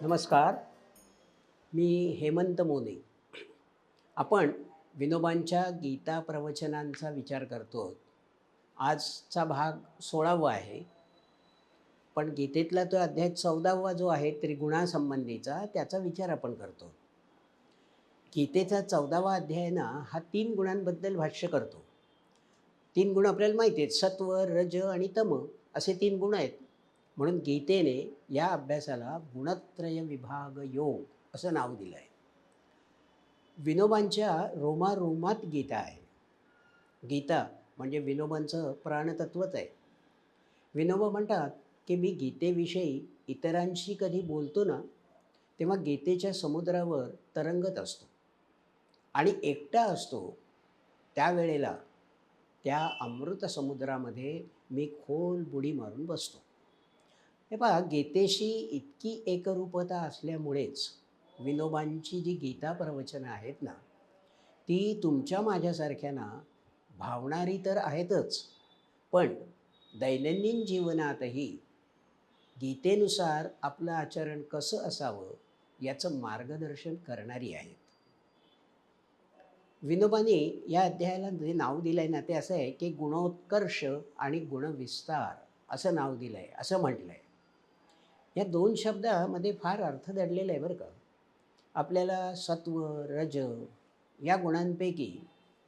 नमस्कार. मी हेमंत मोने. आपण विनोबांच्या गीता प्रवचनांचा विचार करतो. आजचा भाग सोळावा आहे. पण गीतेतला तो अध्याय चौदावा जो आहे त्रिगुणासंबंधीचा त्याचा विचार आपण करतो. गीतेचा चौदावा अध्याय ना हा तीन गुणांबद्दल भाष्य करतो. तीन गुण आपल्याला माहिती आहेत. सत्व रज आणि तम असे तीन गुण आहेत. म्हणून गीतेने या अभ्यासाला गुणत्रय विभाग योग असं नाव दिलं आहे विनोबांच्या रोमारोमात गीता आहे. गीता म्हणजे विनोबांचं प्राणतत्वच आहे. विनोबा म्हणतात की मी गीतेविषयी इतरांशी कधी बोलतो ना तेव्हा गीतेच्या समुद्रावर तरंगत असतो. आणि एकटा असतो त्यावेळेला त्या अमृत समुद्रामध्ये मी खोल बुडी मारून बसतो. हे पहा गीतेशी इतकी एकरूपता असल्यामुळेच विनोबांची जी गीता प्रवचनं आहेत ना ती तुमच्या माझ्यासारख्यांना भावणारी तर आहेतच. पण दैनंदिन जीवनातही गीतेनुसार आपलं आचरण कसं असावं याचं मार्गदर्शन करणारी आहेत. विनोबाने या अध्यायाला जे नाव दिलं आहे ना ते असं आहे की गुणोत्कर्ष आणि गुणविस्तार असं नाव दिलं आहे असं म्हटलं आहे या दोन शब्दामध्ये फार अर्थ दडलेला आहे बरं का. आपल्याला सत्व रज या गुणांपैकी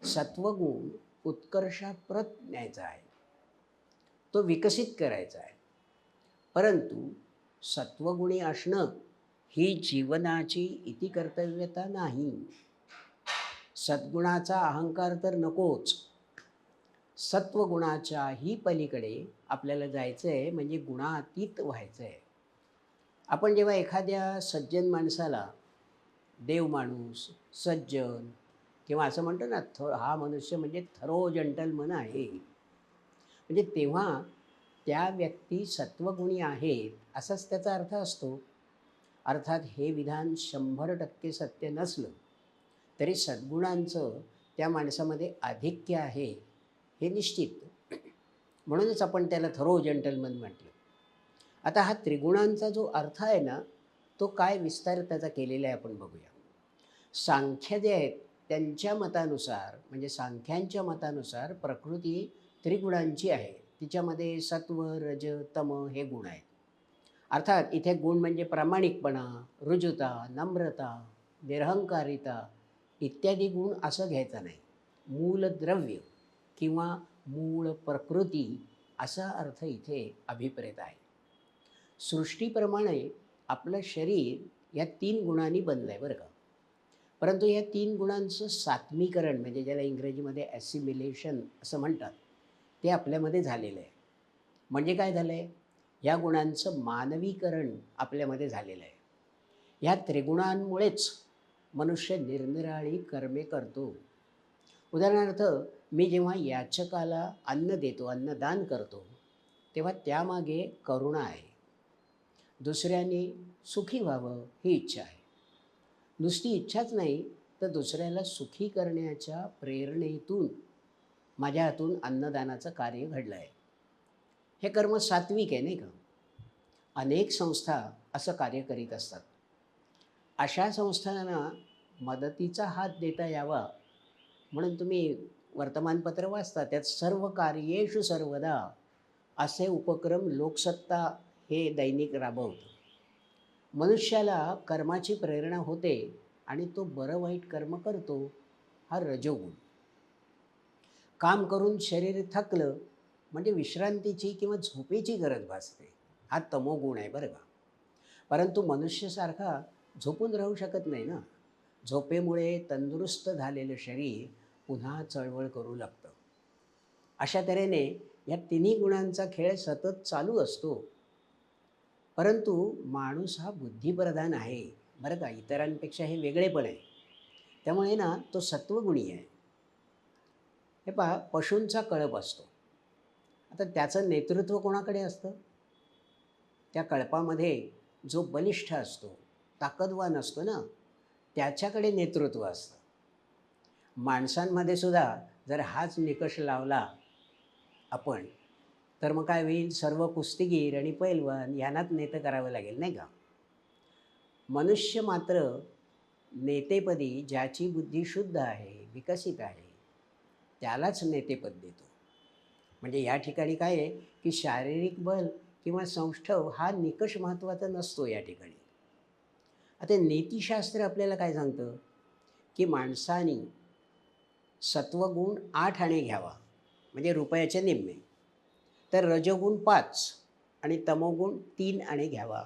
सत्वगुण उत्कर्षाप्रत न्यायचा आहे. तो विकसित करायचा आहे. परंतु सत्वगुणी असणं ही जीवनाची इति कर्तव्यता नाही. सद्गुणाचा अहंकार तर नकोच. सत्वगुणाच्याही पलीकडे आपल्याला जायचं आहे म्हणजे गुणातीत व्हायचं आहे आपण जेव्हा एखाद्या सज्जन माणसाला देव माणूस सज्जन किंवा असं म्हणतो ना थ हा मनुष्य म्हणजे थरो जंटलमन आहे. म्हणजे तेव्हा त्या व्यक्ती सत्वगुणी आहेत असाच त्याचा अर्थ असतो. अर्थात हे विधान शंभर टक्के सत्य नसलं तरी सद्गुणांचं त्या माणसामध्ये आधिक्य आहे हे निश्चित. म्हणूनच आपण त्याला थरो जंटलमन म्हटलं. आता हा त्रिगुणांचा जो अर्थ आहे ना तो काय विस्तार त्याचा केलेला आहे आपण बघूया. सांख्य जे आहेत त्यांच्या मतानुसार म्हणजे सांख्यांच्या मतानुसार प्रकृती त्रिगुणांची आहे. तिच्यामध्ये सत्व रज तम हे गुण आहेत. अर्थात इथे गुण म्हणजे प्रामाणिकपणा रुजुता नम्रता निरहंकारिता इत्यादी गुण असं घ्यायचं नाही. मूलद्रव्य किंवा मूळ प्रकृती असा अर्थ इथे अभिप्रेत आहे. सृष्टीप्रमाणे आपलं शरीर या तीन गुणांनी बनलं आहे बरं का. परंतु या तीन गुणांचं सात्मीकरण म्हणजे ज्याला इंग्रजीमध्ये ॲसिमिलेशन असं म्हणतात ते आपल्यामध्ये झालेलं आहे म्हणजे काय झालं आहे या गुणांचं मानवीकरण आपल्यामध्ये झालेलं आहे ह्या त्रिगुणांमुळेच मनुष्य निरनिराळी कर्मे करतो. उदाहरणार्थ मी जेव्हा याचकाला अन्न देतो अन्नदान करतो तेव्हा त्यामागे करुणा आहे. दुसऱ्याने सुखी व्हावं ही इच्छा आहे. नुसती इच्छाच नाही तर दुसऱ्याला सुखी करण्याच्या प्रेरणेतून माझ्या हातून अन्नदानाचं कार्य घडलं आहे हे कर्म सात्विक आहे नाही का? अनेक संस्था असं कार्य करीत असतात. अशा संस्थांना मदतीचा हात देता यावा म्हणून तुम्ही वर्तमानपत्र वाचता. त्यात सर्व कार्येषु सर्वदा असे उपक्रम लोकसत्ता हे दैनिक राबवतं. मनुष्याला कर्माची प्रेरणा होते आणि तो बरं वाईट कर्म करतो हा रजोगुण. काम करून शरीर थकलं म्हणजे विश्रांतीची किंवा झोपेची गरज भासते हा तमोगुण आहे बरं का. परंतु मनुष्यसारखा झोपून राहू शकत नाही ना. झोपेमुळे तंदुरुस्त झालेलं शरीर पुन्हा चळवळ करू लागतं. अशा तऱ्हेने या तिन्ही गुणांचा खेळ सतत चालू असतो. परंतु माणूस हा बुद्धिप्रधान आहे. बरं का? इतरांपेक्षा हे वेगळेपण आहे. त्यामुळे ना तो सत्वगुणी आहे. हे पहा पशूंचा कळप असतो. आता त्याचं नेतृत्व कोणाकडे असतं? त्या कळपामध्ये जो बलिष्ठ असतो ताकदवान असतो ना त्याच्याकडे नेतृत्व असतं. माणसांमध्ये सुद्धा जर हाच निकष लावला आपण तर मग काय होईल? सर्व कुस्तीगीर आणि पैलवान यांनाच नेतं करावं लागेल नाही का? मनुष्य मात्र नेतेपदी ज्याची बुद्धी शुद्ध आहे विकसित आहे त्यालाच नेतेपद देतो. म्हणजे या ठिकाणी काय आहे? की शारीरिक बल किंवा संष्ठव हा निकष महत्त्वाचा नसतो या ठिकाणी. आता नीतिशास्त्र आपल्याला काय सांगतं? की माणसाने सत्वगुण आठ आणे घ्यावा. म्हणजे रुपयाचे निम्मे. तर रजगुण पाच आणि तमोगुण तीन आणे घ्यावा.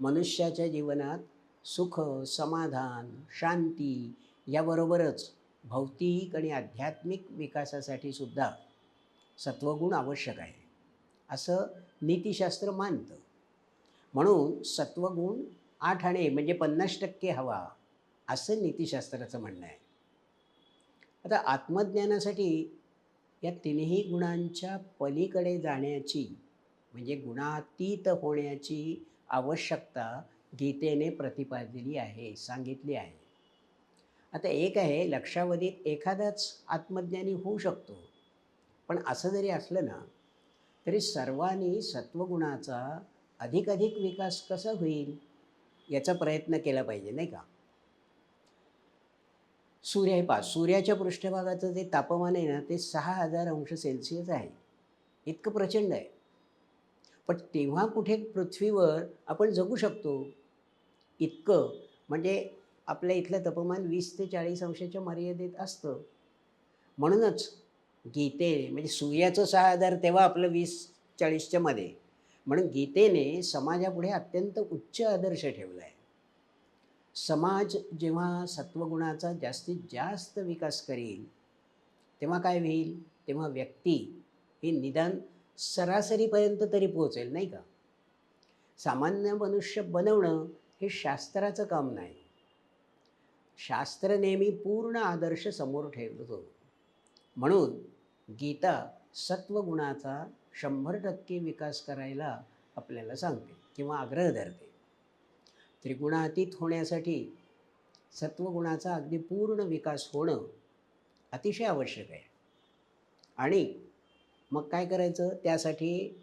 मनुष्याच्या जीवनात सुख समाधान शांती याबरोबरच भौतिक आणि आध्यात्मिक विकासासाठी सुद्धा सत्वगुण आवश्यक आहे असं नीतिशास्त्र मानतं. म्हणून सत्वगुण आठ आणे म्हणजे पन्नास टक्के हवा असं नीतिशास्त्राचं म्हणणं आहे. आता आत्मज्ञानासाठी या तिन्ही गुणांच्या पलीकडे जाण्याची म्हणजे गुणातीत होण्याची आवश्यकता गीतेने प्रतिपादली आहे सांगितली आहे. आता एक आहे लक्षावधीत एखादाच आत्मज्ञानी होऊ शकतो. पण असं जरी असलं ना तरी सर्वांनी सत्वगुणाचा अधिकाधिक विकास कसा होईल याचा प्रयत्न केला पाहिजे नाही का? सूर्य आहे पहा सूर्याच्या पृष्ठभागाचं जे तापमान आहे ना ते सहा हजार अंश सेल्सिअस आहे. इतकं प्रचंड आहे. पण तेव्हा कुठे पृथ्वीवर आपण जगू शकतो? इतकं. म्हणजे आपल्या इथलं तापमान वीस ते चाळीस अंशाच्या मर्यादेत असतं. म्हणूनच गीते म्हणजे सूर्याचं सहा हजार तेव्हा आपलं वीस चाळीसच्या मध्ये. म्हणून गीतेने समाजापुढे अत्यंत उच्च आदर्श ठेवला आहे. समाज जेव्हा सत्वगुणाचा जास्तीत जास्त विकास करेल तेव्हा काय होईल? तेव्हा व्यक्ती ही निदान सरासरीपर्यंत तरी पोहोचेल नाही का? सामान्य मनुष्य बनवणं हे शास्त्राचं काम नाही. शास्त्र नेहमी पूर्ण आदर्श समोर ठेवतो. म्हणून गीता सत्वगुणाचा शंभर टक्के विकास करायला आपल्याला सांगते किंवा आग्रह धरते. त्रिगुणातीत होण्यासाठी सत्वगुणाचा अगदी पूर्ण विकास होणं अतिशय आवश्यक आहे. आणि मग काय करायचं? त्यासाठी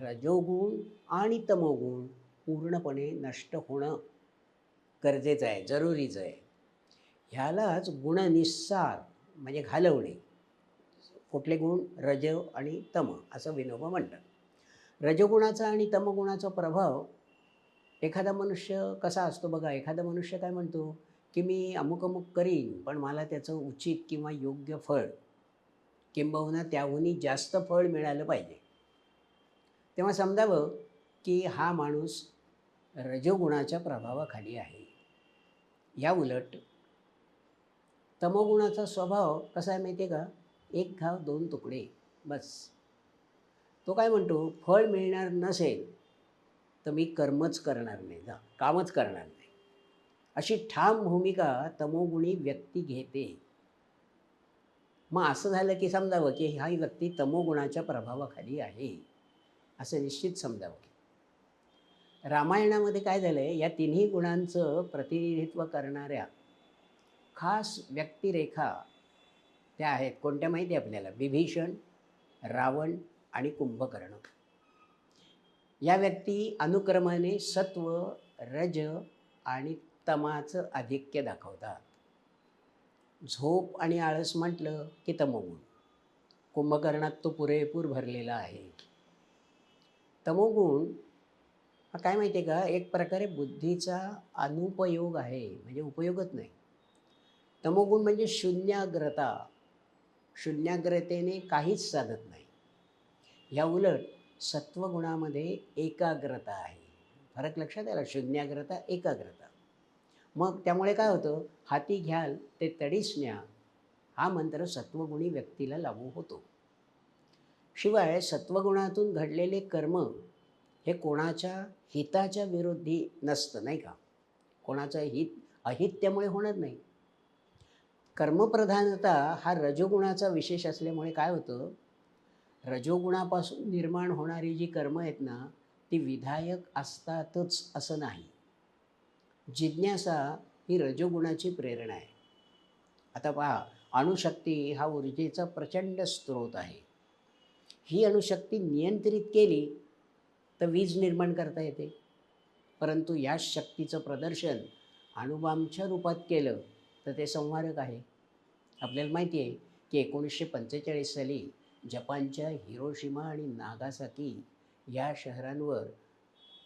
रजोगुण आणि तमोगुण पूर्णपणे नष्ट होणं गरजेचं आहे जरुरीचं आहे. ह्यालाच गुणनिस्सार म्हणजे घालवणे. कुठले गुण? रज आणि तम असं विनोबा म्हणतात. रजगुणाचा आणि तमगुणाचा प्रभाव एखादा मनुष्य कसा असतो बघा एखादा मनुष्य काय म्हणतो की मी अमुक अमुक करीन पण मला त्याचं उचित किंवा योग्य फळ किंबहुना त्याहूनही जास्त फळ मिळालं पाहिजे. तेव्हा समजावं की हा माणूस रजोगुणाच्या प्रभावाखाली आहे. या उलट तमोगुणाचा स्वभाव कसा आहे माहिती आहे का? एक घाव दोन तुकडे बस. तो काय म्हणतो? फळ मिळणार नसेल तर मी कर्मच करणार नाही. जा कामच करणार नाही. अशी ठाम भूमिका तमोगुणी व्यक्ती घेते. मग असं झालं की समजावं की हा व्यक्ती तमोगुणाच्या प्रभावाखाली आहे. असं निश्चित समजावं रामायणामध्ये काय झालं आहे या तिन्ही गुणांचं प्रतिनिधित्व करणाऱ्या खास व्यक्तिरेखा त्या आहेत. कोणत्या माहिती आहे आपल्याला? विभीषण रावण आणि कुंभकर्ण. या व्यक्ती अनुक्रमाने सत्व रज आणि तमाचं आधिक्य दाखवतात. झोप आणि आळस म्हटलं की तमोगुण. कुंभकर्णात तो पुरेपूर भरलेला आहे. तमोगुण हा काय माहिती आहे का? एक प्रकारे बुद्धीचा अनुपयोग आहे म्हणजे उपयोगच नाही. तमोगुण म्हणजे शून्याग्रता. शून्याग्रतेने काहीच साधत नाही. ह्या उलट सत्वगुणामध्ये एकाग्रता आहे. फरक लक्षात आला? शून्याग्रता एकाग्रता. मग त्यामुळे काय होतं? हाती घ्याल ते तडीस न्या. हा मंत्र सत्वगुणी व्यक्तीला लागू होतो. शिवाय सत्वगुणातून घडलेले कर्म हे कोणाच्या हिताच्या विरोधी नसतं नाही का? कोणाचं हित अहित त्यामुळे होणार नाही. कर्मप्रधानता हा रजोगुणाचा विशेष असल्यामुळे काय होतं? रजोगुणापासून निर्माण होणारी जी कर्म आहेत ना ती विधायक असतातच असं नाही. जिज्ञासा ही रजोगुणाची प्रेरणा आहे. आता पहा अणुशक्ती हा ऊर्जेचा प्रचंड स्रोत आहे. ही अणुशक्ती नियंत्रित केली तर वीज निर्माण करता येते. परंतु या शक्तीचं प्रदर्शन अणुबामच्या रूपात केलं तर ते संहारक आहे. आपल्याला माहिती आहे की एकोणीसशे पंचेचाळीस साली जपानच्या हिरोशिमा आणि नागासाकी या शहरांवर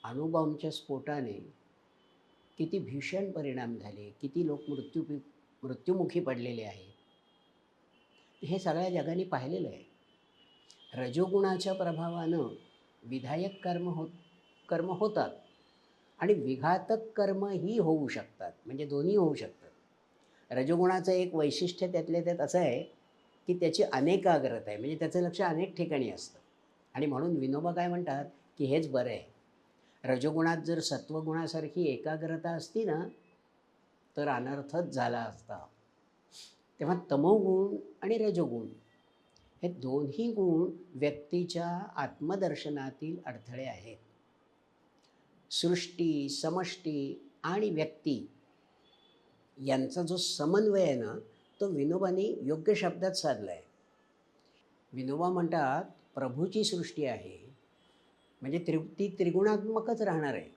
अणुबॉम्बच्या स्फोटाने किती भीषण परिणाम झाले किती लोक मृत्यू मृत्युमुखी पडलेले आहेत हे सगळ्या जगाने पाहिलेलं आहे. रजोगुणाच्या प्रभावानं विधायक कर्म हो कर्म होतात आणि विघातक कर्मही होऊ शकतात म्हणजे दोन्ही होऊ शकतात. रजोगुणाचं एक वैशिष्ट्य त्यातल्या त्यात असं आहे की त्याची अनेकाग्रता आहे. म्हणजे त्याचं लक्ष अनेक ठिकाणी असतं. आणि म्हणून विनोबा काय म्हणतात की हेच बरं आहे. रजोगुणात जर सत्वगुणासारखी एकाग्रता असती ना तर अनर्थच झाला असता. तेव्हा तमोगुण आणि रजोगुण हे दोन्ही गुण व्यक्तीच्या आत्मदर्शनातील अडथळे आहेत. सृष्टी समष्टी आणि व्यक्ती यांचा जो समन्वय आहे ना तो विनोबाने योग्य शब्दात साधला आहे विनोबा म्हणतात प्रभूची सृष्टी आहे म्हणजे त्रि ती त्रिगुणात्मकच राहणार आहे.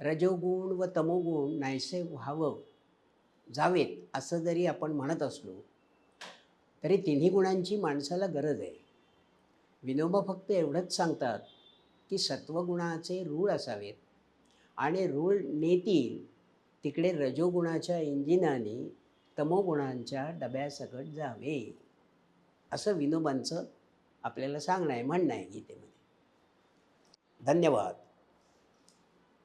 रजोगुण व तमोगुण नाहीसे व्हावं जावेत असं जरी आपण म्हणत असलो तरी तिन्ही गुणांची माणसाला गरज आहे. विनोबा फक्त एवढंच सांगतात की सत्वगुणाचे रूळ असावेत आणि रूळ नेतील तिकडे रजोगुणाच्या इंजिनाने तमोगुणांच्या डब्यासकट जावे. असं विनोबांचं आपल्याला सांगणं आहे म्हणणं आहे गीतेमध्ये. धन्यवाद.